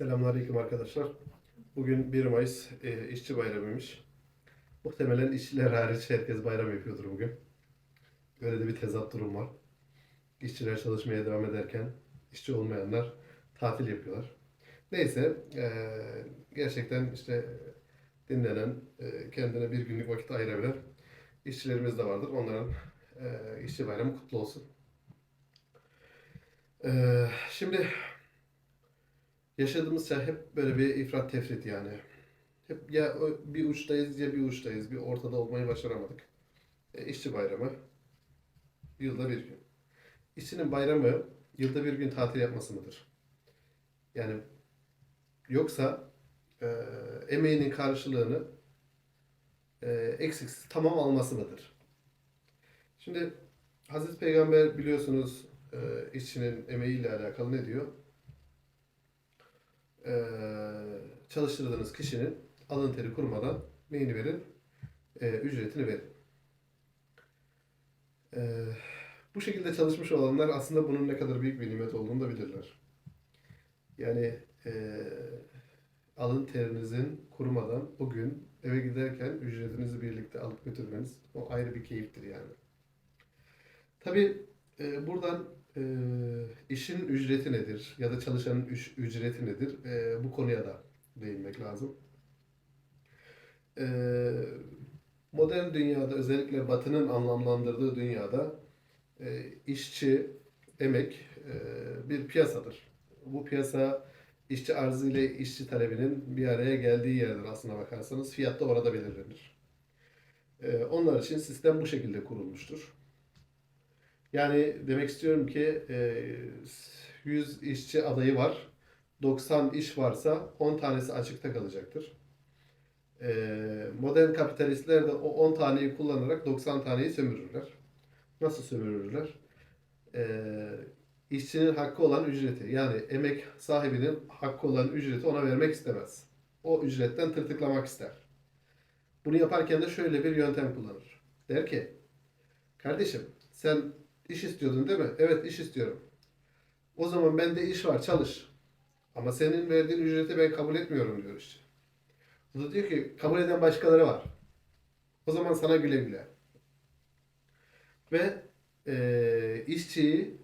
Selamünaleyküm arkadaşlar. Bugün 1 Mayıs e, işçi bayramıymış. Muhtemelen işçiler hariç herkes bayram yapıyordur bugün. Böyle de bir tezat durum var. İşçiler çalışmaya devam ederken işçi olmayanlar tatil yapıyorlar. Neyse e, gerçekten işte dinlenen, e, kendine bir günlük vakit ayırabilen işçilerimiz de vardır. Onların e, işçi bayramı kutlu olsun. E, şimdi Yaşadığımız şey hep böyle bir ifrat tefrit yani. Hep ya bir uçtayız ya bir uçtayız. Bir ortada olmayı başaramadık. E, işçi bayramı yılda bir gün. İşçinin bayramı yılda bir gün tatil yapması mıdır? Yani yoksa e, emeğinin karşılığını e, eksiksiz tamam alması mıdır? Şimdi Hazreti Peygamber biliyorsunuz e, işçinin emeğiyle alakalı ne diyor? Ee, çalıştırdığınız kişinin alın teri kurmadan neyini verin? Ee, ücretini verin. Ee, bu şekilde çalışmış olanlar aslında bunun ne kadar büyük bir nimet olduğunu da bilirler. Yani ee, alın terinizin kurumadan bugün eve giderken ücretinizi birlikte alıp götürmeniz o ayrı bir keyiftir yani. Tabii e, buradan e, işin ücreti nedir ya da çalışanın ücreti nedir? E, bu konuya da değinmek lazım. E, modern dünyada özellikle Batı'nın anlamlandırdığı dünyada e, işçi, emek e, bir piyasadır. Bu piyasa işçi arzı ile işçi talebinin bir araya geldiği yerdir aslına bakarsanız. Fiyat da orada belirlenir. E, onlar için sistem bu şekilde kurulmuştur. Yani demek istiyorum ki e, 100 işçi adayı var. 90 iş varsa 10 tanesi açıkta kalacaktır. E, modern kapitalistler de o 10 taneyi kullanarak 90 taneyi sömürürler. Nasıl sömürürler? E, işçinin hakkı olan ücreti yani emek sahibinin hakkı olan ücreti ona vermek istemez. O ücretten tırtıklamak ister. Bunu yaparken de şöyle bir yöntem kullanır. Der ki, kardeşim sen İş istiyordun değil mi? Evet iş istiyorum. O zaman bende iş var çalış. Ama senin verdiğin ücreti ben kabul etmiyorum diyor işçi. O da diyor ki kabul eden başkaları var. O zaman sana güle güle. Ve eee işçiyi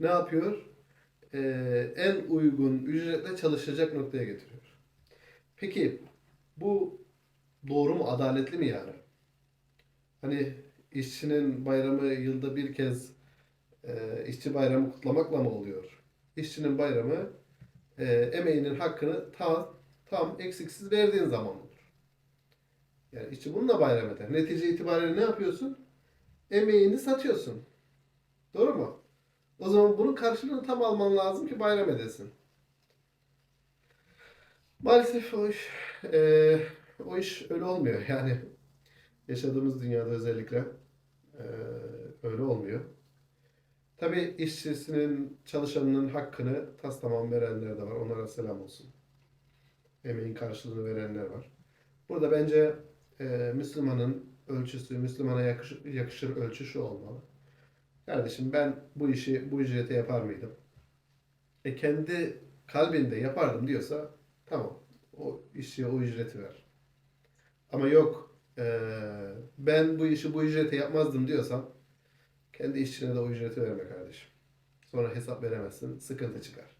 ne yapıyor? Eee, en uygun ücretle çalışacak noktaya getiriyor. Peki bu doğru mu, adaletli mi yani? Hani işçinin bayramı yılda bir kez e, işçi bayramı kutlamakla mı oluyor? İşçinin bayramı e, emeğinin hakkını tam, tam eksiksiz verdiğin zaman olur. Yani işçi bununla bayram eder. Netice itibariyle ne yapıyorsun? Emeğini satıyorsun. Doğru mu? O zaman bunun karşılığını tam alman lazım ki bayram edesin. Maalesef o iş, e, o iş öyle olmuyor. Yani yaşadığımız dünyada özellikle e, öyle olmuyor. Tabii işçisinin, çalışanının hakkını tas tamam verenler de var. Onlara selam olsun. Emeğin karşılığını verenler var. Burada bence e, Müslümanın ölçüsü, Müslümana yakışır, yakışır ölçü şu olmalı. Kardeşim ben bu işi bu ücrete yapar mıydım? E kendi kalbinde yapardım diyorsa tamam. O işçiye o ücreti ver. Ama yok ee, ben bu işi bu ücrete yapmazdım diyorsam kendi işçine de o ücreti verme kardeşim. Sonra hesap veremezsin, sıkıntı çıkar.